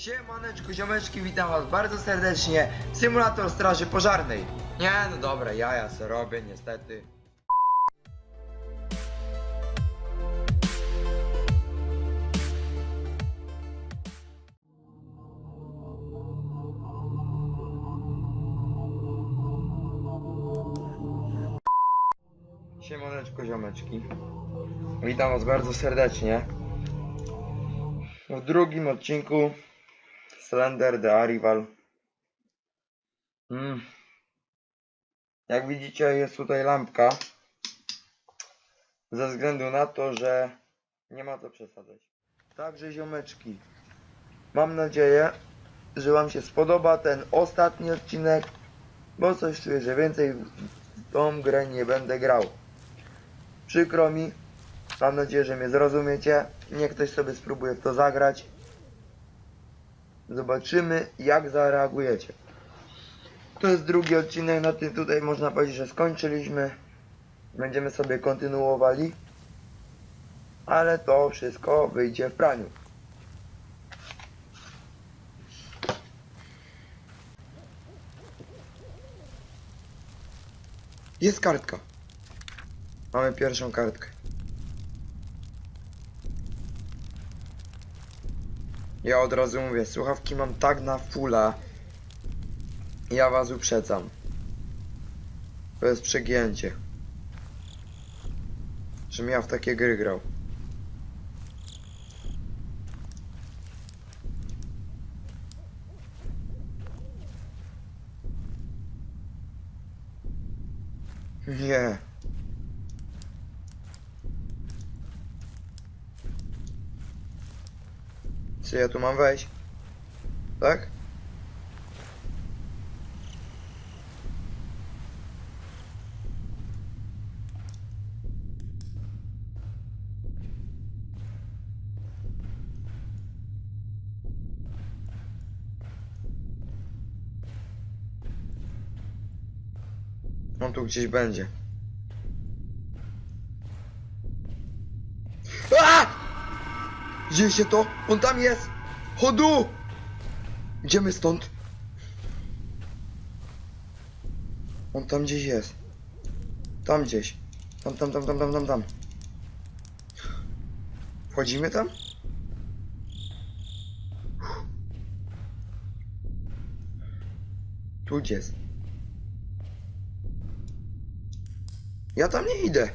Siemaneczku, ziomeczki, witam was bardzo serdecznie. Symulator Straży Pożarnej. Nie, no dobra, ja ja se robię, niestety. Siemaneczku, ziomeczki. Witam was bardzo serdecznie. W drugim odcinku Slender the Arrival. Mm. Jak widzicie jest tutaj lampka. Ze względu na to, że nie ma co przesadzać. Także ziomeczki. Mam nadzieję, że wam się spodoba ten ostatni odcinek. Bo coś czuję, że więcej w tą grę nie będę grał. Przykro mi. Mam nadzieję, że mnie zrozumiecie. Niech ktoś sobie spróbuje w to zagrać. Zobaczymy, jak zareagujecie. To jest drugi odcinek, na tym tutaj można powiedzieć, że skończyliśmy. Będziemy sobie kontynuowali. Ale to wszystko wyjdzie w praniu. Jest kartka. Mamy pierwszą kartkę. Ja od razu mówię, słuchawki mam tak na fulla. Ja was uprzedzam. To jest przegięcie. Żebym ja w takie gry grał. Nie. Czy ja tu mam wejść? Tak? On tu gdzieś będzie. Dzieje się to! On tam jest! Chodu! Idziemy stąd. On tam gdzieś jest. Tam gdzieś. Tam, tam, tam, tam, tam, tam, tam. Wchodzimy tam? Tu gdzie jest? Ja tam nie idę.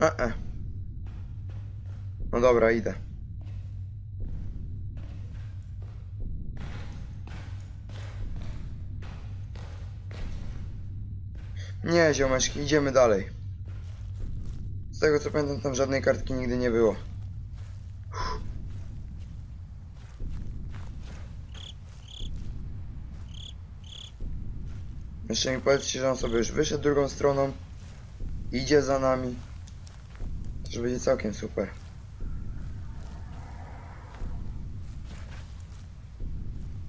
E, e. No dobra, idę. Nie, ziomeczki, idziemy dalej. Z tego co pamiętam, tam żadnej kartki nigdy nie było. Jeszcze mi powiedzcie, że on sobie już wyszedł drugą stroną. Idzie za nami. To będzie całkiem super.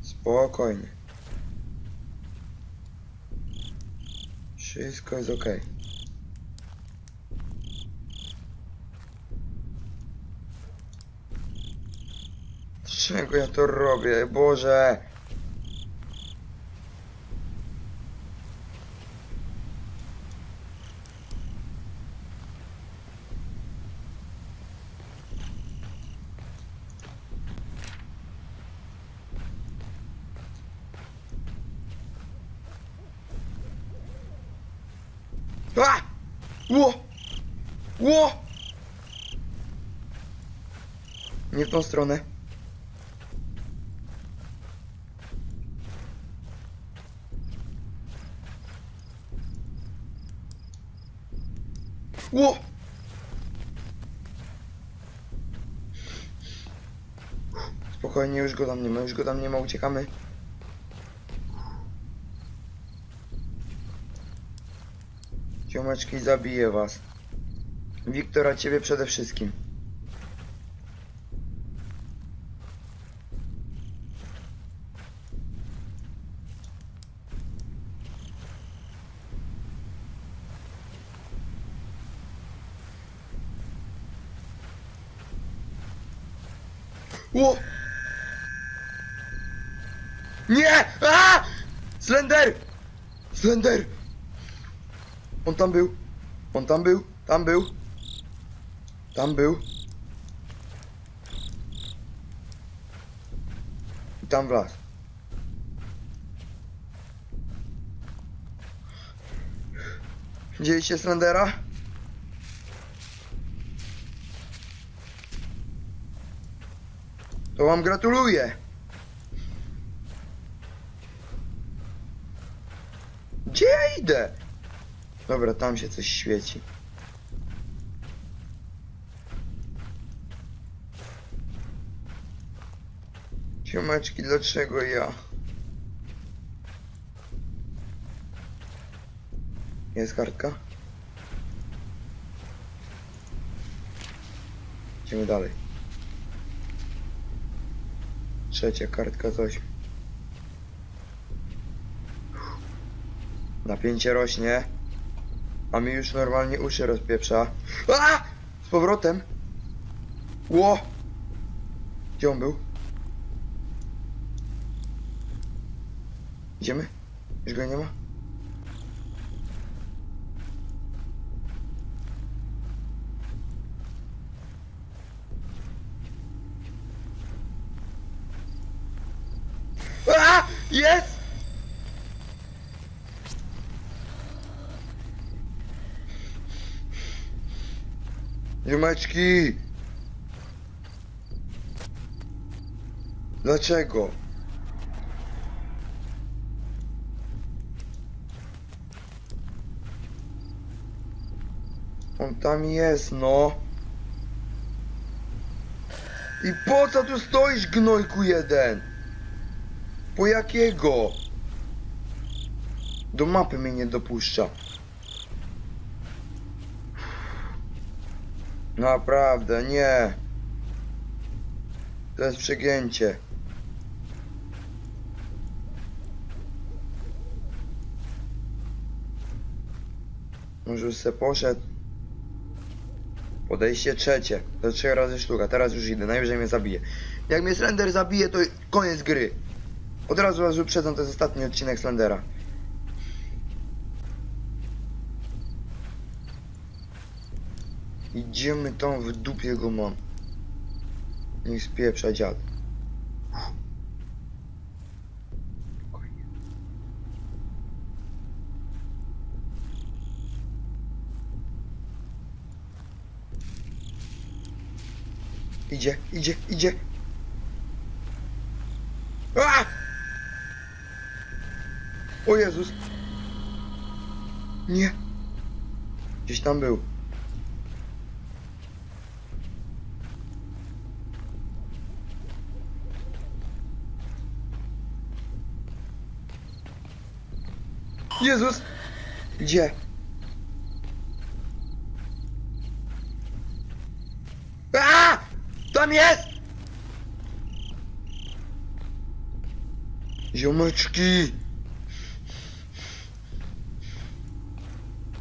Spokojnie. Wszystko jest ok. Czego ja to robię? Boże! A! Ło! Ło! Nie w tą stronę. Ło! Spokojnie, już go tam nie ma, już go tam nie ma, uciekamy. Ziomeczki, zabiję was. Wiktora, ciebie przede wszystkim. Ło! Nie! A! Slender! Slender! On tam był. On tam był. Tam był. Tam był. I tam wlazł. Widzieliście Slendera? To wam gratuluję. Gdzie ja idę? Dobra, tam się coś świeci. Siomeczki, dlaczego ja? Jest kartka? Idziemy dalej. Trzecia kartka coś. Napięcie rośnie. A mi już normalnie uszy rozpieprza. A! Z powrotem. Ło! Gdzie on był? Idziemy? Już go nie ma? Jest! Ziomeczki! Dlaczego? On tam jest, no. I po co tu stoisz, gnojku jeden? Po jakiego? Do mapy mnie nie dopuszcza. Naprawdę, nie. To jest przegięcie. Może już se poszedł. Podejście trzecie. To trzy razy sztuka. Teraz już idę. Najwyżej mnie zabije. Jak mnie Slender zabije, to koniec gry. Od razu was uprzedzam, to jest ostatni odcinek Slendera. Idziemy tam w dupie go mam. Niech spieprza dziad. Idzie, idzie, idzie. A! O Jezus. Nie. Gdzieś tam był. Jezus! Gdzie? A! Tam jest! Ziomeczki!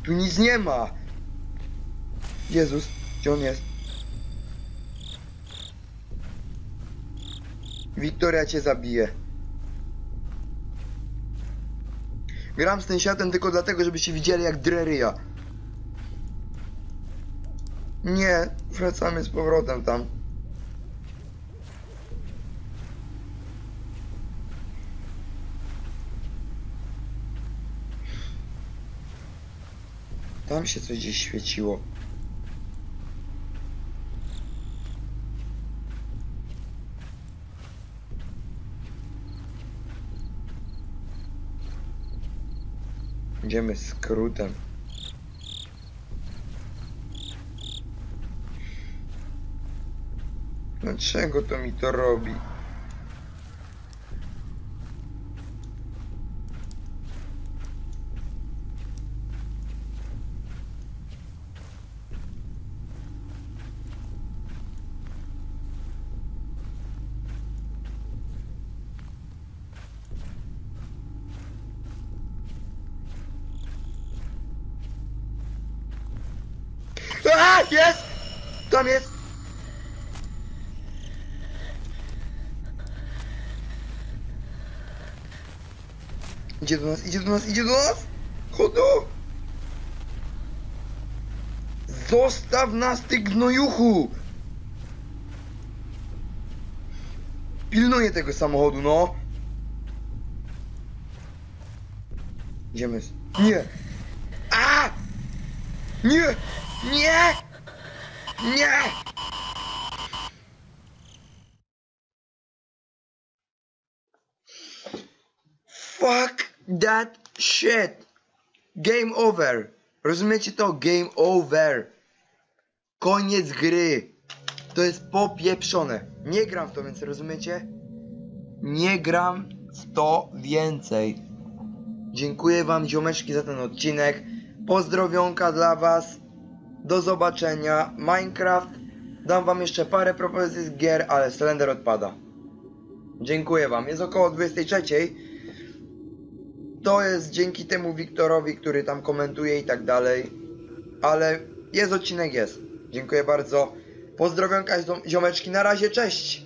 Tu nic nie ma! Jezus, gdzie on jest? Wiktoria cię zabije. Gram z tym światem tylko dlatego, żebyście widzieli jak dreryja. Nie, wracamy z powrotem tam. Tam się coś gdzieś świeciło. Idziemy skrótem. Dlaczego to mi to robi? A, jest! Tam jest! Idzie do nas, idzie do nas, idzie do nas! Chodu! Zostaw nas, ty gnojuchu! Pilnuję tego samochodu, no! Idziemy. Nie! A! Nie! Nie! Nie! Fuck that shit! Game over! Rozumiecie to? Game over! Koniec gry! To jest popieprzone. Nie gram w to, więc rozumiecie? Nie gram w to więcej. Dziękuję wam ziomeczki za ten odcinek. Pozdrowionka dla was. Do zobaczenia. Minecraft. Dam wam jeszcze parę propozycji z gier, ale Slender odpada. Dziękuję wam. Jest około 23. To jest dzięki temu Wiktorowi, który tam komentuje i tak dalej. Ale jest odcinek, jest. Dziękuję bardzo. Pozdrowionka ziom- ziomeczki. Na razie, cześć!